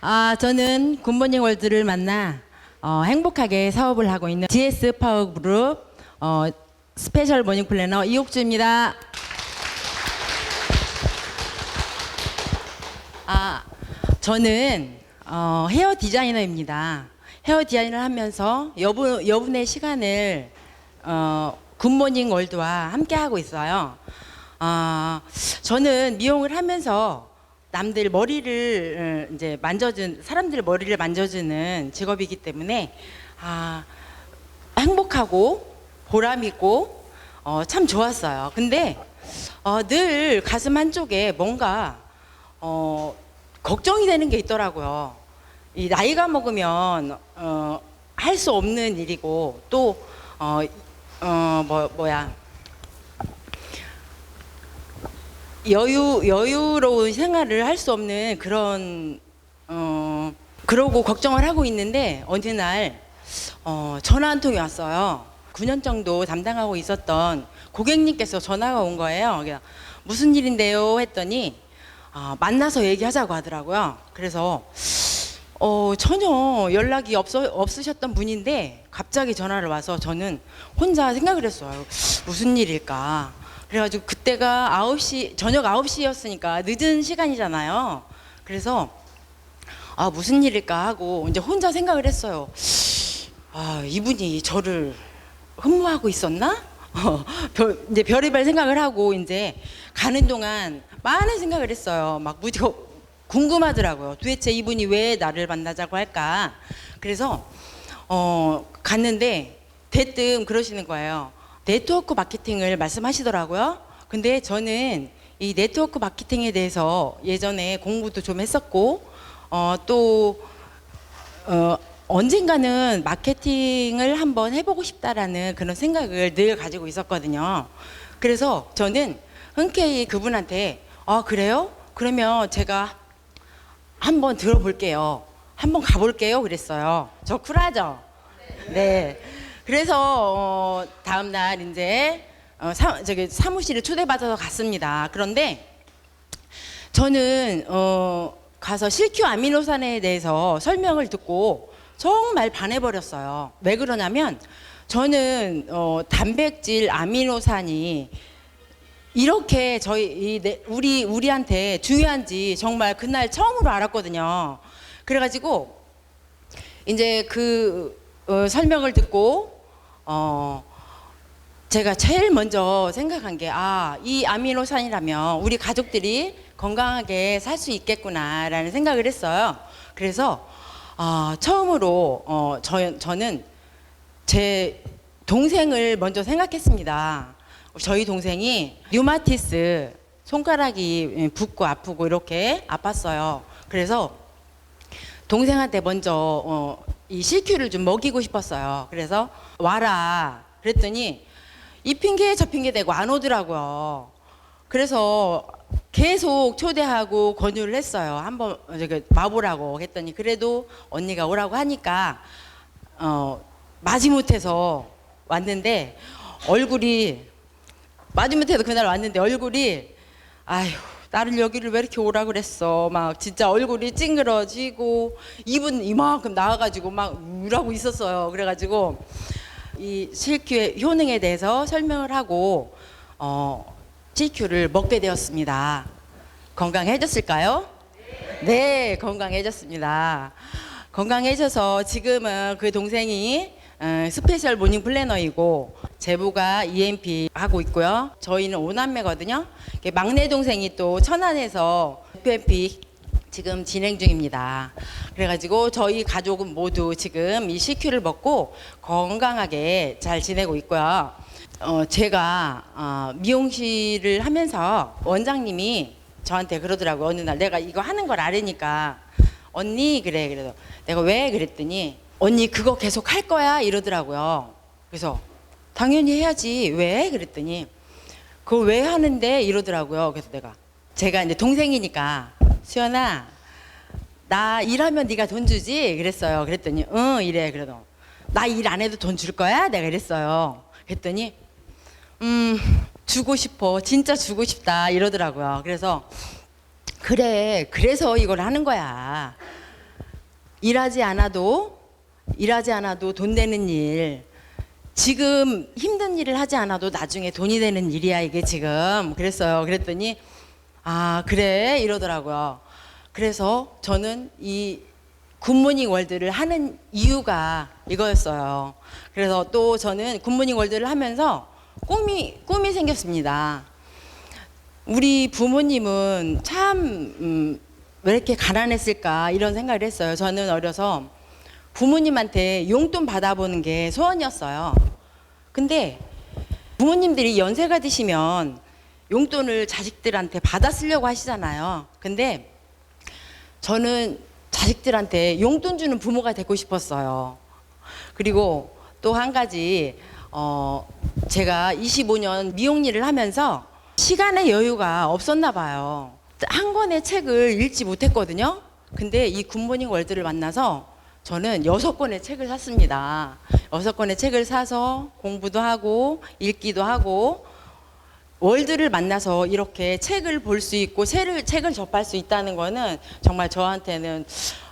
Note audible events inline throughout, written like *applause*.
아, 저는 굿모닝 월드를 만나 어, 행복하게 사업을 하고 있는 GS 파워 그룹 어, 스페셜 모닝 플래너 이옥주입니다. 아, 저는 어, 헤어 디자이너입니다. 헤어 디자인을 하면서 여분, 여분의 시간을 어, 굿모닝 월드와 함께 하고 있어요. 아, 저는 미용을 하면서 남들 머리를 어, 이제 만져준 사람들 머리를 만져주는 직업이기 때문에 아, 행복하고 보람 있고 어, 참 좋았어요. 근데 어, 늘 가슴 한쪽에 뭔가 어, 걱정이 되는 게 있더라고요. 이 나이가 먹으면 어, 할 수 없는 일이고 또 어, 어, 뭐, 뭐야 여유 여유로운 생활을 할 수 없는 그런 어 그러고 걱정을 하고 있는데 어느 날 어, 전화 한 통이 왔어요. 9년 정도 담당하고 있었던 고객님께서 전화가 온 거예요. 그래서 무슨 일인데요? 했더니 아, 만나서 얘기하자고 하더라고요. 그래서 어, 전혀 연락이 없어, 없으셨던 분인데 갑자기 전화를 와서 저는 혼자 생각을 했어요. 무슨 일일까? 그래가지고 그때가 9시, 저녁 9시였으니까 늦은 시간이잖아요. 그래서 아, 무슨 일일까 하고 이제 혼자 생각을 했어요. 아, 이분이 저를 흠모하고 있었나? 어, *laughs* 별, 이제 별의별 생각을 하고 이제 가는 동안 많은 생각을 했어요. 막 무지 궁금하더라고요. 도대체 이분이 왜 나를 만나자고 할까? 그래서 어, 갔는데 대뜸 그러시는 거예요. 네트워크 마케팅을 말씀하시더라고요. 근데 저는 이 네트워크 마케팅에 대해서 예전에 공부도 좀 했었고 어, 또 어, 언젠가는 마케팅을 한번 해보고 싶다라는 그런 생각을 늘 가지고 있었거든요. 그래서 저는 흔쾌히 그분한테 아 그래요? 그러면 제가 한번 들어볼게요. 한번 가볼게요. 그랬어요. 저 쿨하죠? 네. 그래서 어, 다음 날 이제 어, 사, 저기 사무실에 초대받아서 갔습니다. 그런데 저는 어, 가서 실큐 아미노산에 대해서 설명을 듣고 정말 반해버렸어요. 왜 그러냐면 저는 어, 단백질 아미노산이 이렇게 저희 우리 우리한테 중요한지 정말 그날 처음으로 알았거든요. 그래가지고 이제 그 어, 설명을 듣고 어 제가 제일 먼저 생각한 게 아 이 아미노산이라면 우리 가족들이 건강하게 살 수 있겠구나라는 생각을 했어요. 그래서 아 처음으로 어 저, 저는 제 동생을 먼저 생각했습니다. 저희 동생이 류마티스 손가락이 붓고 아프고 이렇게 아팠어요. 그래서 동생한테 먼저 어, 이 CQ를 좀 먹이고 싶었어요. 그래서 와라. 그랬더니 이 핑계 저 핑계 대고 안 오더라고요. 그래서 계속 초대하고 권유를 했어요. 한번 저기 와보라고 했더니 그래도 언니가 오라고 하니까 어, 마지못해서 왔는데 얼굴이 마지못해서 그날 왔는데 얼굴이 아휴 나를 여기를 왜 이렇게 오라 그랬어? 막 진짜 얼굴이 찡그러지고 입은 이만큼 나와가지고 막 우라고 있었어요. 그래가지고 이 실큐의 효능에 대해서 설명을 하고 어 실큐를 먹게 되었습니다. 건강해졌을까요? 네 건강해졌습니다. 건강해져서 지금은 그 동생이 어, 스페셜 모닝 플래너이고 제부가 EMP 하고 있고요. 저희는 오남매거든요. 이렇게 막내 동생이 또 천안에서 FMP 지금 진행 중입니다. 그래가지고 저희 가족은 모두 지금 이 CQ를 먹고 건강하게 잘 지내고 있고요. 어, 제가 어, 미용실을 하면서 원장님이 저한테 그러더라고요. 어느 날 내가 이거 하는 걸 알으니까 언니 그래 그래서 내가 왜 그랬더니 언니 그거 계속 할 거야 이러더라고요. 그래서 당연히 해야지 왜 그랬더니 그거 왜 하는데 이러더라고요. 그래서 내가 제가 이제 동생이니까 수연아 나 일하면 네가 돈 주지 그랬어요. 그랬더니 응 이래 그래도 나 일 안 해도 돈 줄 거야 내가 이랬어요. 그랬더니 음 주고 싶어 진짜 주고 싶다 이러더라고요. 그래서 그래 그래서 이걸 하는 거야. 일하지 않아도 일하지 않아도 돈 되는 일. 지금 힘든 일을 하지 않아도 나중에 돈이 되는 일이야 이게 지금 그랬어요. 그랬더니 아 그래 이러더라고요. 그래서 저는 이 굿모닝 월드를 하는 이유가 이거였어요. 그래서 또 저는 굿모닝 월드를 하면서 꿈이 꿈이 생겼습니다. 우리 부모님은 참, 음, 왜 이렇게 가난했을까 이런 생각을 했어요. 저는 어려서 부모님한테 용돈 받아보는 게 소원이었어요. 근데 부모님들이 연세가 드시면 용돈을 자식들한테 받아 쓰려고 하시잖아요. 근데 저는 자식들한테 용돈 주는 부모가 되고 싶었어요. 그리고 또 한 가지, 어, 제가 25년 미용 일을 하면서 시간의 여유가 없었나 봐요. 한 권의 책을 읽지 못했거든요. 근데 이 굿모닝 월드를 만나서 저는 여섯 권의 책을 샀습니다. 여섯 권의 책을 사서 공부도 하고 읽기도 하고 월드를 만나서 이렇게 책을 볼 수 있고 책을, 책을 접할 수 있다는 거는 정말 저한테는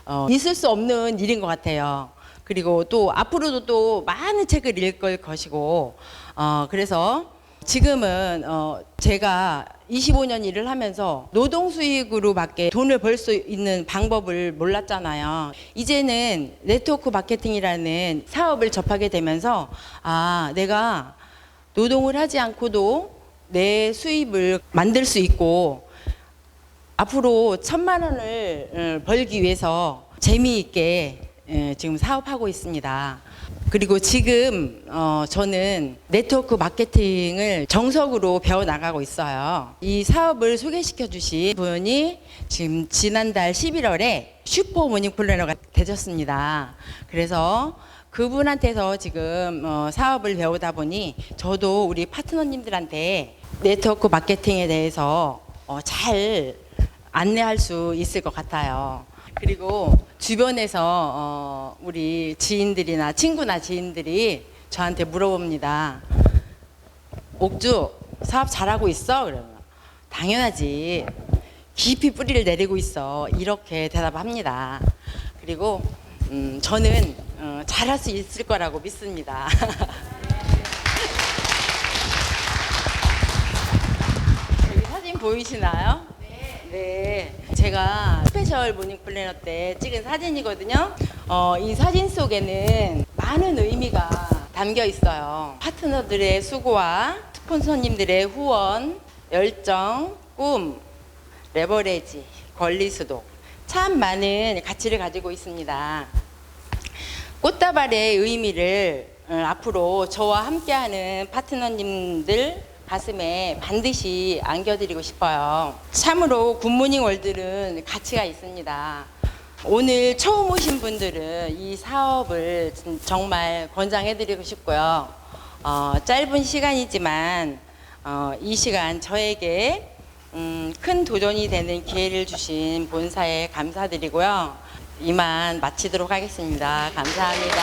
어, 있을 수 없는 일인 것 같아요. 그리고 또 앞으로도 또 많은 책을 읽을 것이고 어, 그래서 지금은 어, 제가 25년 일을 하면서 노동 수익으로밖에 돈을 벌 수 있는 방법을 몰랐잖아요. 이제는 네트워크 마케팅이라는 사업을 접하게 되면서 아 내가 노동을 하지 않고도 내 수입을 만들 수 있고 앞으로 천만 원을 어, 벌기 위해서 재미있게 예, 지금 사업하고 있습니다. 그리고 지금 어, 저는 네트워크 마케팅을 정석으로 배워 나가고 있어요. 이 사업을 소개시켜 주신 분이 지금 지난달 11월에 슈퍼 모닝 플래너가 되셨습니다. 그래서 그분한테서 지금 어, 사업을 배우다 보니 저도 우리 파트너님들한테 네트워크 마케팅에 대해서 어, 잘 안내할 수 있을 것 같아요. 그리고 주변에서 어, 우리 지인들이나 친구나 지인들이 저한테 물어봅니다. 옥주 사업 잘하고 있어? 그러면 당연하지. 깊이 뿌리를 내리고 있어. 이렇게 대답합니다. 그리고 음, 저는 어, 잘할 수 있을 거라고 믿습니다. *laughs* 여기 사진 보이시나요? 네. 제가 스페셜 모닝 플래너 때 찍은 사진이거든요. 어, 이 사진 속에는 많은 의미가 담겨 있어요. 파트너들의 수고와 스폰서님들의 후원, 열정, 꿈, 레버레지, 권리수도 참 많은 가치를 가지고 있습니다. 꽃다발의 의미를 어, 앞으로 저와 함께하는 파트너님들 가슴에 반드시 안겨드리고 싶어요. 참으로 굿모닝 월드는 가치가 있습니다. 오늘 처음 오신 분들은 이 사업을 진- 정말 권장해드리고 싶고요. 어, 짧은 시간이지만 어, 이 시간 저에게 음, 큰 도전이 되는 기회를 주신 본사에 감사드리고요. 이만 마치도록 하겠습니다. 감사합니다.